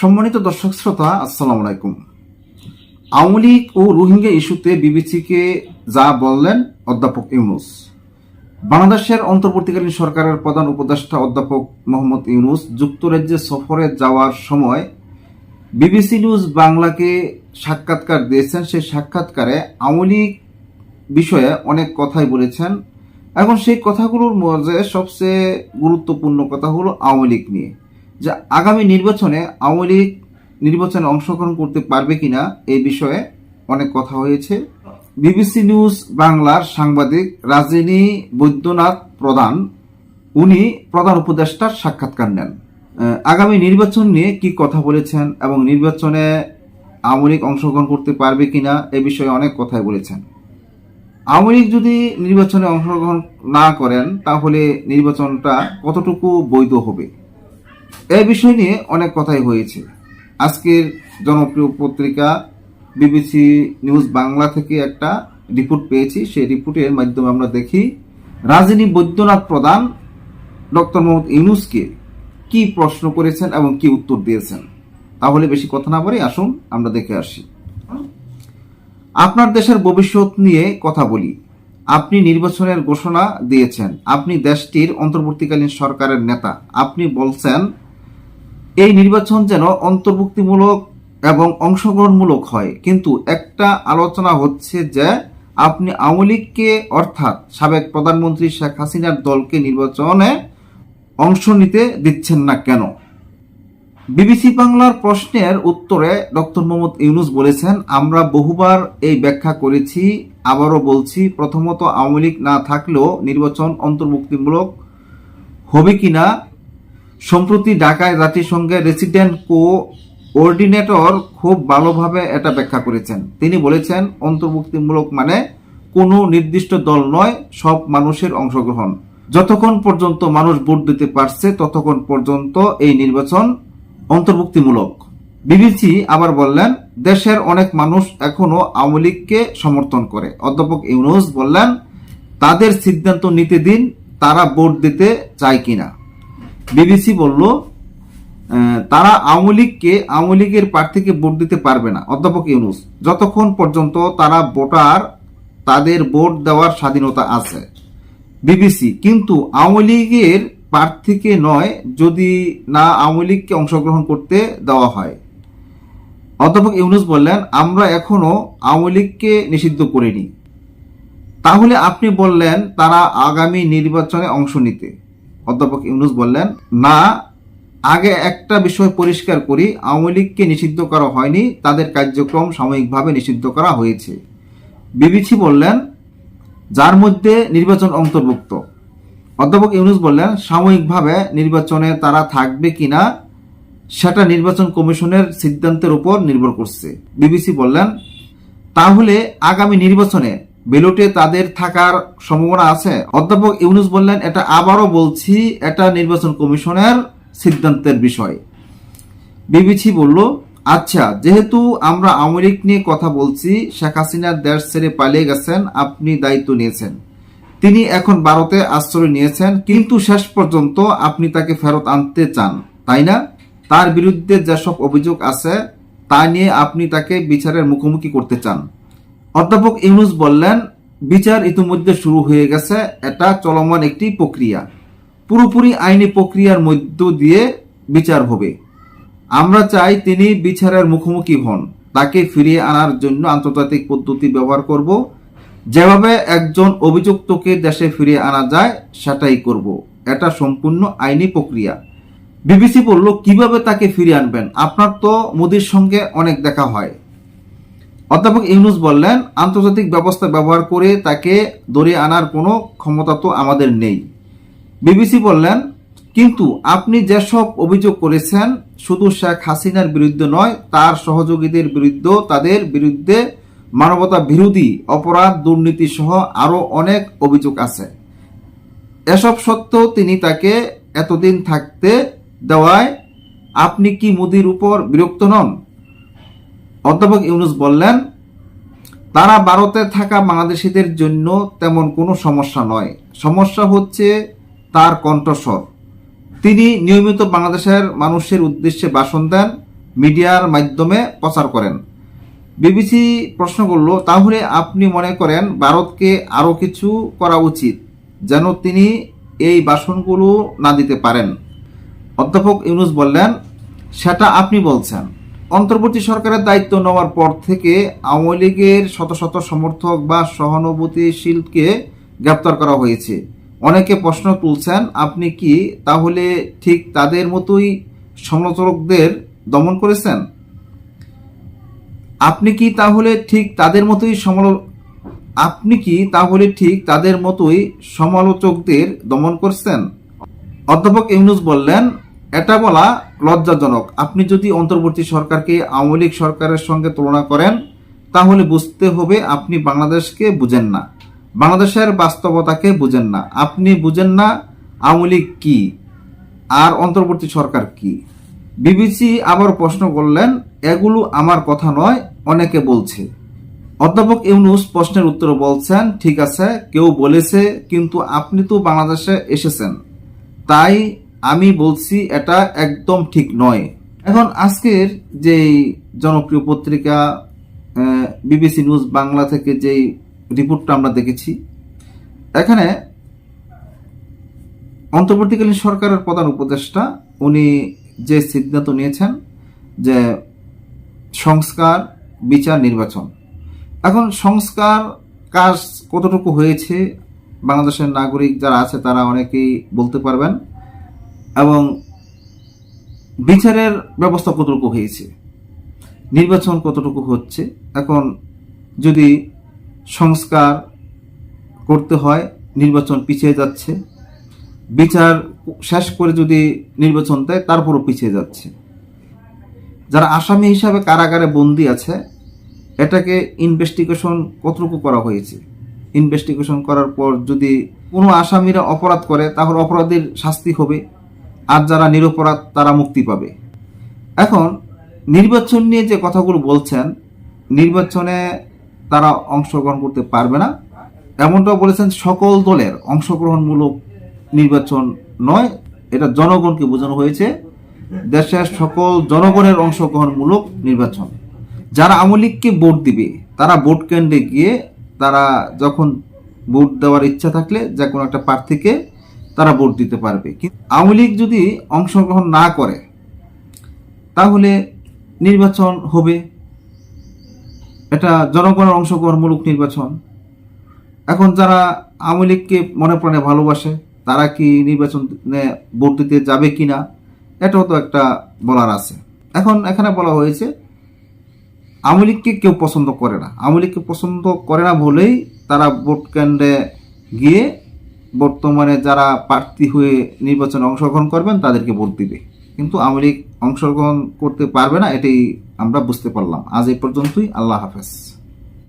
সম্মানিত দর্শক শ্রোতা, আসসালামু আলাইকুম। আওয়ামী লীগ ও রোহিঙ্গা ইস্যুতে বিবিসিকে যা বললেন অধ্যাপক ইউনুস। বাংলাদেশের অন্তর্বর্তীকালীন সরকারের প্রধান উপদেষ্টা অধ্যাপক মোহাম্মদ ইউনুস যুক্তরাজ্যে সফরে যাওয়ার সময় বিবিসি নিউজ বাংলাকে সাক্ষাৎকার দিয়েছেন। সেই সাক্ষাৎকারে আওয়ামী লীগ বিষয়ে অনেক কথাই বলেছেন। এখন সেই কথাগুলোর মধ্যে সবচেয়ে গুরুত্বপূর্ণ কথা হলো আওয়ামী লীগ নিয়ে। যে আগামী নির্বাচনে আওয়ামী লীগ নির্বাচনে অংশগ্রহণ করতে পারবে কিনা এই বিষয়ে অনেক কথা হয়েছে। বিবিসি নিউজ বাংলার সাংবাদিক রাজিনী বৈদ্যনাথ প্রধান, উনি প্রধান উপদেষ্টার সাক্ষাৎকার নেন। আগামী নির্বাচন নিয়ে কি কথা বলেছেন এবং নির্বাচনে আওয়ামী লীগ অংশগ্রহণ করতে পারবে কিনা এ বিষয়ে অনেক কথাই বলেছেন। আওয়ামী লীগ যদি নির্বাচনে অংশগ্রহণ না করেন, তাহলে নির্বাচনটা কতটুকু বৈধ হবে? এই বিষয় নিয়ে অনেক কথাই হয়েছে। আজকের জনপ্রিয় পত্রিকা বিবিসি নিউজ বাংলা থেকে একটা রিপোর্ট পেয়েছি। সেই রিপোর্টের মাধ্যমে আমরা দেখি রাজনী বৈদ্যনাথ প্রধান ডক্টর মোহাম্মদ ইউনুসকে কি প্রশ্ন করেছেন এবং কি উত্তর দিয়েছেন? তাহলে বেশি কথা না বলে আসুন, আমরা দেখে আসি। আপনার দেশের ভবিষ্যৎ নিয়ে কথা বলি। আপনি নির্বাচনের ঘোষণা দিয়েছেন। আপনি দেশটির অন্তর্বর্তীকালীন সরকারের নেতা। আপনি বলছেন এই নির্বাচন যেন অন্তর্ভুক্তিমূলক এবং অংশগ্রহণমূলক হয়। কিন্তু একটা আলোচনা হচ্ছে যে আপনি আওয়ামী লীগকে, অর্থাৎ সাবেক প্রধানমন্ত্রী শেখ হাসিনার দলকে নির্বাচনে অংশ নিতে দিচ্ছেন না কেন? বিবিসি বাংলার প্রশ্নের উত্তরে ডক্টর মোহাম্মদ ইউনুস বলেছেন, আমরা বহুবার এই ব্যাখ্যা করেছি, আবারও বলছি, প্রথমত আওয়ামী লীগ না থাকলেও নির্বাচন অন্তর্ভুক্তিমূলক হবে কিনা সম্প্রতি ঢাকায় জাতিসংঘের রেসিডেন্ট কো অর্ডিনেটর খুব ভালোভাবে এটা ব্যাখ্যা করেছেন। তিনি বলেছেন, অন্তর্ভুক্তিমূলক মানে কোনো নির্দিষ্ট দল নয়, সব মানুষের অংশগ্রহণ। যতক্ষণ পর্যন্ত মানুষ ভোট দিতে পারছে, ততক্ষণ পর্যন্ত এই নির্বাচন অন্তর্ভুক্তিমূলক। বিবিসি আবার বললেন, দেশের অনেক মানুষ এখনও আওয়ামী লীগকে সমর্থন করে। অধ্যাপক ইউনুস বললেন, তাদের সিদ্ধান্ত নিতে দিন, তারা ভোট দিতে চায় কিনা। বিবিসি বলল তারা আওয়ামী লীগকে, আওয়ামী লীগের প্রার্থীকে ভোট দিতে পারবে না। অধ্যাপক ইউনুস, যতক্ষণ পর্যন্ত তারা ভোটার, তাদের ভোট দেওয়ার স্বাধীনতা আছে। বিবিসি, কিন্তু আওয়ামী লীগের প্রার্থীকে নয়, যদি না আওয়ামী লীগকে অংশগ্রহণ করতে দেওয়া হয়। অধ্যাপক ইউনুস বললেন, আমরা এখনও আওয়ামী লীগকে নিষিদ্ধ করিনি। তাহলে আপনি বললেন, তারা আগামী নির্বাচনে অংশ নিতে। অধ্যাপক ইউনুস বললেন, না, আগে একটা বিষয় পরিষ্কার করি, আওয়ামী লীগকে নিষিদ্ধ করা হয়নি, তাদের কার্যক্রম সাময়িকভাবে নিষিদ্ধ করা হয়েছে। বিবিসি বললেন, যার মধ্যে নির্বাচন অন্তর্ভুক্ত। অধ্যাপক ইউনুস বললেন, সাময়িকভাবে নির্বাচনে তারা থাকবে কিনা, সেটা নির্বাচন কমিশনের সিদ্ধান্তের উপর নির্ভর করছে। বিবিসি বললেন, তাহলে আগামী নির্বাচনে বেলুটে তাদের থাকার সম্ভাবনা আছে। অধ্যাপক ইউনুস বললেন, এটা আবারও বলছি, এটা নির্বাচন কমিশনের সিদ্ধান্তের বিষয়। বিবিসি বলল আচ্ছা যেহেতু আমরা লীগ নিয়ে কথা বলছি, শেখ হাসিনার দেশ ছেড়ে পালিয়ে গেছেন, আপনি দায়িত্ব নিয়েছেন। তিনি এখন ভারতে আশ্রয় নিয়েছেন, কিন্তু শেষ পর্যন্ত আপনি তাকে ফেরত আনতে চান, তাই না? তার বিরুদ্ধে যেসব অভিযোগ আছে, তা নিয়ে আপনি তাকে বিচারের মুখোমুখি করতে চান। অধ্যাপক ইউনুস বললেন, বিচার ইতিমধ্যে শুরু হয়ে গেছে, এটা চলমান একটি প্রক্রিয়া। পুরোপুরি আইনি প্রক্রিয়ার মধ্য দিয়ে বিচার হবে। আমরা চাই তিনি বিচারের মুখোমুখি হন, তাকে ফিরিয়ে আনার জন্য আন্তর্জাতিক পদ্ধতি ব্যবহার করব। যেভাবে একজন অভিযুক্তকে দেশে ফিরিয়ে আনা যায়, সেটাই করব। এটা সম্পূর্ণ আইনি প্রক্রিয়া। বিবিসি বলল, কীভাবে তাকে ফিরিয়ে আনবেন? আপনার তো মোদির সঙ্গে অনেক দেখা হয়। অধ্যাপক ইউনুস বললেন, আন্তর্জাতিক ব্যবস্থা ব্যবহার করে তাকে ধরে আনার কোনো ক্ষমতা তো আমাদের নেই। বিবিসি বললেন, কিন্তু আপনি যেসব অভিযোগ করেছেন, শুধু শেখ হাসিনার বিরুদ্ধে নয়, তার সহযোগীদের বিরুদ্ধেও তাদের বিরুদ্ধে মানবতা বিরোধী অপরাধ, দুর্নীতি সহ আরও অনেক অভিযোগ আছে। এসব সত্ত্বেও তিনি তাকে এতদিন থাকতে দেওয়ায় আপনি কি মোদির উপর বিরক্ত নন? অধ্যাপক ইউনুস বললেন, তারা ভারতে থাকা বাংলাদেশিদের জন্য তেমন কোনো সমস্যা নয়। সমস্যা হচ্ছে তার কণ্ঠস্বর। তিনি নিয়মিত বাংলাদেশের মানুষের উদ্দেশ্যে ভাষণ দেন, মিডিয়ার মাধ্যমে প্রচার করেন। বিবিসি প্রশ্ন করল, তাহলে আপনি মনে করেন ভারতকে আরও কিছু করা উচিত যেন তিনি এই বাসনগুলো না দিতে পারেন? অধ্যাপক ইউনুস বললেন, সেটা আপনি বলছেন। অন্তর্বর্তী সরকারের দায়িত্ব নেওয়ার পর থেকে আওয়ামী লীগের শত শত সমর্থক বা সহানুভূতিশীলকে গ্রেপ্তার করা হয়েছে। অনেকে প্রশ্ন তুলছেন, আপনি কি তাহলে ঠিক তাদের মতোই সমালোচকদের দমন করেছেন? আপনি কি তাহলে ঠিক তাদের মতোই সমালো, আপনি কি তাহলে ঠিক তাদের মতোই সমালোচকদের দমন করছেন? অধ্যাপক ইউনুস বললেন এটা বলা লজ্জাজনক। আপনি যদি অন্তর্বর্তী সরকারকে আওয়ামী লীগ সরকারের সঙ্গে তুলনা করেন, তাহলে বুঝতে হবে আপনি বাংলাদেশকে বুঝেন না। বাংলাদেশের বাস্তবতাকে বুঝেন না। আপনি বুঝেন না আওয়ামী লীগ কি, আর অন্তর্বর্তী সরকার কি। বিবিসি আবার প্রশ্ন করলেন, এগুলো আমার কথা নয় অনেকে বলছে। অধ্যাপক ইউনুস প্রশ্নের উত্তরে বলছেন, ঠিক আছে, কেউ বলেছে, কিন্তু আপনি তো বাংলাদেশে এসেছেন। তাই আমি বলছি এটা একদম ঠিক নয়। এখন আজকের যেই জনপ্রিয় পত্রিকা বিবিসি নিউজ বাংলা থেকে যেই রিপোর্টটা আমরা দেখেছি, এখানে অন্তর্বর্তীকালীন সরকারের প্রধান উপদেষ্টা, উনি যে সিদ্ধান্ত নিয়েছেন যে সংস্কার, বিচার, নির্বাচন। এখন সংস্কার কাজ কতটুকু হয়েছে, বাংলাদেশের নাগরিক যারা আছে তারা অনেকেই বলতে পারবেন। বিচারের ব্যবস্থা কতটুকু হয়েছে, নির্বাচন কতটুকু হচ্ছে, এখন যদি সংস্কার করতে হয়, নির্বাচন পিছিয়ে যাচ্ছে, বিচার শেষ করে যদি নির্বাচন দেয়, তারপরও পিছিয়ে যাচ্ছে। যারা আসামি হিসাবে কারাগারে বন্দি আছে, এটাকে ইনভেস্টিগেশন কতটুকু করা হয়েছে? ইনভেস্টিগেশন করার পর যদি কোনো আসামিরা অপরাধ করে, তাহলে অপরাধীর শাস্তি হবে। আর যারা নিরপরাধ, তারা মুক্তি পাবে। এখন, নির্বাচন নিয়ে যে কথাগুলো বলছেন, নির্বাচনে তারা অংশগ্রহণ করতে পারবে না। এমনটাও বলেছেন সকল দলের অংশগ্রহণমূলক নির্বাচন নয়, এটা জনগণকে বোঝানো হয়েছে। দেশের সকল জনগণের অংশগ্রহণমূলক নির্বাচন। যারা আওয়ামী লীগকে ভোট দিবে, তারা ভোট কেন্দ্রে গিয়ে তারা যখন ভোট দেওয়ার ইচ্ছা থাকলে যে কোনো একটা প্রার্থীকে তারা ভোট দিতে পারবে। কিন্তু আওয়ামী লীগ যদি অংশগ্রহণ না করে, তাহলে নির্বাচন হবে। এটা জনগণের অংশগ্রহণমূলক নির্বাচন। এখন যারা আওয়ামী লীগকে মনে প্রাণে ভালোবাসে, তারা কি নির্বাচনে ভোট দিতে যাবে কি না এটাও তো একটা বলার আছে। এখন এখানে বলা হয়েছে, আওয়ামী লীগকে কেউ পছন্দ করে না। আওয়ামী লীগকে পছন্দ করে না বলেই তারা ভোট কেন্দ্রে গিয়ে বর্তমানে যারা প্রার্থী হয়ে নির্বাচনে অংশগ্রহণ করবেন, তাদেরকে ভোট দিবে। কিন্তু আওয়ামী লীগ অংশগ্রহণ করতে পারবে না, এটাই আমরা বুঝতে পারলাম। আজ এই পর্যন্তই, আল্লাহ হাফেজ।